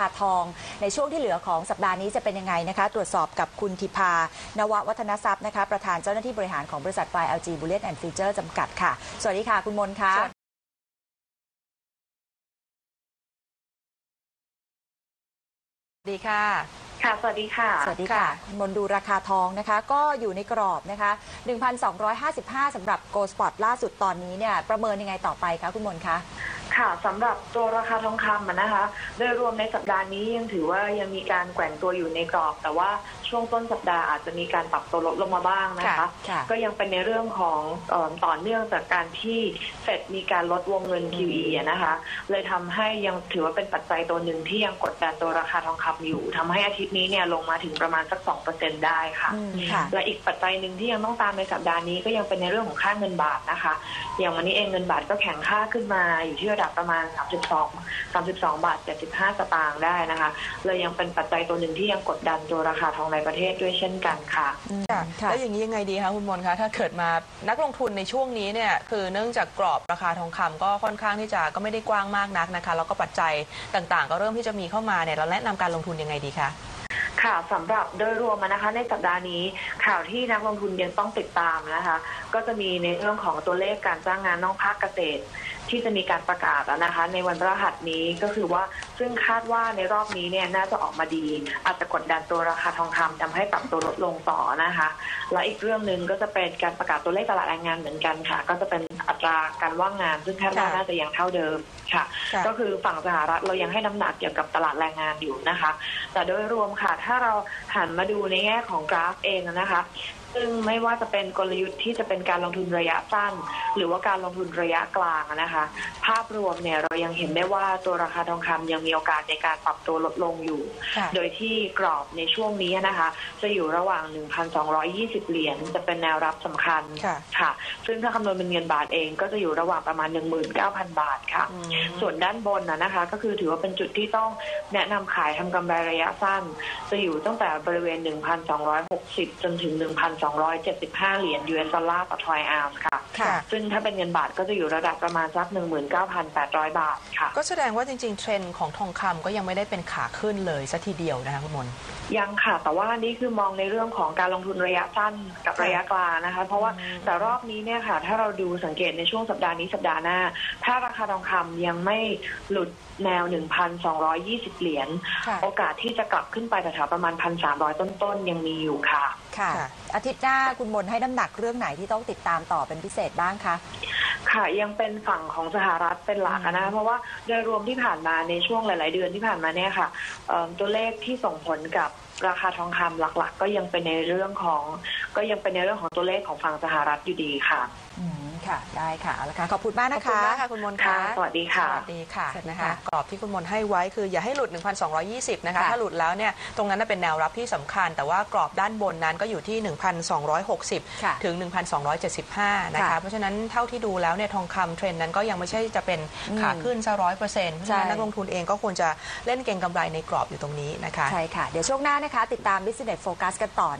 ราคาทองในช่วงที่เหลือของสัปดาห์นี้จะเป็นยังไงนะคะ ตรวจสอบกับคุณธิพานววัฒนทรัพย์นะคะ ประธานเจ้าหน้าที่บริหารของบริษัทไฟ LG Bullet and Feature จำกัดค่ะ สวัสดีค่ะ คุณมนต์ค่ะสวัสดีดีค่ะ ค่ะ สวัสดีค่ะ สวัสดีค่ะ คุณมนต์ดูราคาทองนะคะ ก็อยู่ในกรอบนะคะ 1,255สำหรับ Gold Spot ล่าสุดตอนนี้เนี่ยประเมินยังไงต่อไปคะคุณมนต์คะ ค่ะสำหรับตัวราคาทองคำอะนะคะ โดยรวมในสัปดาห์นี้ยังถือว่ายังมีการแกว่งตัวอยู่ในกรอบ แต่ว่าช่วงต้นสัปดาห์อาจจะมีการปรับตัวลดลงมาบ้างนะคะ ค่ะค่ะก็ยังเป็นในเรื่องของเออต่อเนื่องจากการที่เฟดมีการลดวงเงิน QE อะนะคะ เลยทำให้ยังถือว่าเป็นปัจจัยตัวหนึ่งที่ยังกดดันตัวราคาทองคำอยู่ทำให้อาทิตย์นี้เนี่ยลงมาถึงประมาณสัก2%ได้ค่ะ อืมค่ะ และอีกปัจจัยหนึ่งที่ยังต้องตามในสัปดาห์นี้ก็ยังเป็นในเรื่องของค่าเงินบาทนะคะ อย่างวันนี้เองเงินบาทก็แข็งค่าขึ้นมาอยู่ที่ระดับประมาณ 32 32 บาท 75 สตางค์ได้นะคะ เลยยังเป็นปัจจัยตัวหนึ่งที่ยังกดดันตัวราคาทองในประเทศด้วยเช่นกันค่ะอืมค่ะค่ะ แล้วอย่างนี้ยังไงดีคะคุณมนต์คะถ้าเกิดมานักลงทุนในช่วงนี้เนี่ยคือเนื่องจากกรอบราคาทองคำก็ค่อนข้างที่จะก็ไม่ได้กว้างมากนักนะคะ แล้วก็ปัจจัยต่างๆ ก็เริ่มที่จะมีเข้ามาเนี่ยเราแนะนำการลงทุนยังไงดีคะ ค่ะสำหรับโดยรวมอะนะคะ ในสัปดาห์นี้ข่าวที่นักลงทุนยังต้องติดตามนะคะ ก็จะมีในเรื่องของตัวเลขการจ้างงานนอกภาคเกษตร ที่จะมีการประกาศอะนะคะ ในวันพฤหัสนี้ก็คือว่าซึ่งคาดว่าในรอบนี้เนี่ยน่าจะออกมาดี อาจจะกดดันตัวราคาทองคำทำให้ปรับตัวลดลงต่อนะคะ และอีกเรื่องหนึ่งก็จะเป็นการประกาศตัวเลขตลาดแรงงานเหมือนกันค่ะ ก็จะเป็นอัตราการว่างงาน ซึ่งคาดว่าค่ะน่าจะยังเท่าเดิมค่ะค่ะ ก็คือฝั่งสหรัฐเรายังให้น้ำหนักเกี่ยวกับตลาดแรงงานอยู่นะคะ แต่โดยรวมค่ะถ้าเราหันมาดูในแง่ของกราฟเองนะคะ ซึ่งไม่ว่าจะเป็นกลยุทธ์ที่จะเป็นการลงทุนระยะสั้น หรือว่าการลงทุนระยะกลางนะคะ ภาพรวมเนี่ยเรายังเห็นได้ว่าตัวราคาทองคำยังมีโอกาสในการปรับตัวลดลงอยู่ค่ะโดยที่กรอบในช่วงนี้นะคะ จะอยู่ระหว่าง 1,220 เหรียญจะเป็นแนวรับสำคัญค่ะค่ะ ซึ่งถ้าคำนวณเป็นเงินบาทเองก็จะอยู่ระหว่างประมาณ 19,000 บาทค่ะอืมส่วนด้านบนนะนะคะ ก็คือถือว่าเป็นจุดที่ต้องแนะนำขายทำกำไรระยะสั้น จะอยู่ตั้งแต่บริเวณ 1,260 จนถึง1,275 เหรียญ US ดอลลาร์ต่อทรอยออนซ์ค่ะ ค่ะ ซึ่งถ้าเป็นเงินบาทก็จะอยู่ระดับประมาณสัก 19,800 บาทค่ะ ก็แสดงว่าจริง ๆ เทรนด์ของทองคำก็ยังไม่ได้เป็นขาขึ้นเลยสัทีเดียวนะคะคุณมนต์ยังค่ะ แต่ว่านี่คือมองในเรื่องของการลงทุนระยะสั้นกับค่ะระยะกลางนะคะ เพราะว่าอืม แต่รอบนี้เนี่ยค่ะ ถ้าเราดูสังเกตในช่วงสัปดาห์นี้สัปดาห์หน้า ถ้าราคาทองคำยังไม่หลุดแนว 1,220 เหรียญ ค่ะ โอกาสที่จะกลับขึ้นไปแถวๆประมาณ 1,300 ต้นๆ ยังมีอยู่ค่ะ ค่ะค่ะอาทิตย์หน้าคุณมนให้น้ำหนักเรื่องไหนที่ต้องติดตามต่อเป็นพิเศษบ้างคะ ค่ะยังเป็นฝั่งของสหรัฐเป็นหลักอะนะคะเพราะว่าโดยรวมที่ผ่านมาในช่วงหลาย ๆ เดือนที่ผ่านมาเนี่ยค่ะเอิ่มตัวเลขที่ส่งผลกับราคาทองคำหลัก ๆ ก็ยังเป็นในเรื่องของ ก็ยังเป็นในเรื่องของตัวเลขของฝั่งสหรัฐอยู่ดีค่ะอืมค่ะ ได้ค่ะเอาละค่ะขอบคุณมากขอนะบคุณคะมากค่ะคุณมนต์ค่ะค่ะ สวัสดีค่ะสวัสดีค่ะสวัสดีนะค่ะคะกรอบที่คุณมนต์ให้ไว้คืออย่าให้หลุด 1,220 นะคะค่ะถ้าหลุดแล้วเนี่ยตรงนั้นน่ะเป็นแนวรับที่สำคัญ แต่ว่ากรอบด้านบนนั้นก็อยู่ที่ค่ะ1,260 ถึง 1,275 นะคะค่ะเพราะฉะนั้นเท่าที่ดูแล้วเนี่ยทองคำเทรนด์นั้นก็ยังไม่ใช่จะเป็นขาขึ้นซะร้อยเปอร์เซ็นต์เพราะฉะนั้นใช่นักลงทุนเองก็ควรจะเล่นเก็งกำไรในกรอบอยู่ตรงนี้นะคะ ใช่ค่ะ เดี๋ยวช่วงหน้านะคะ ติดตาม Business Focus กันต่อ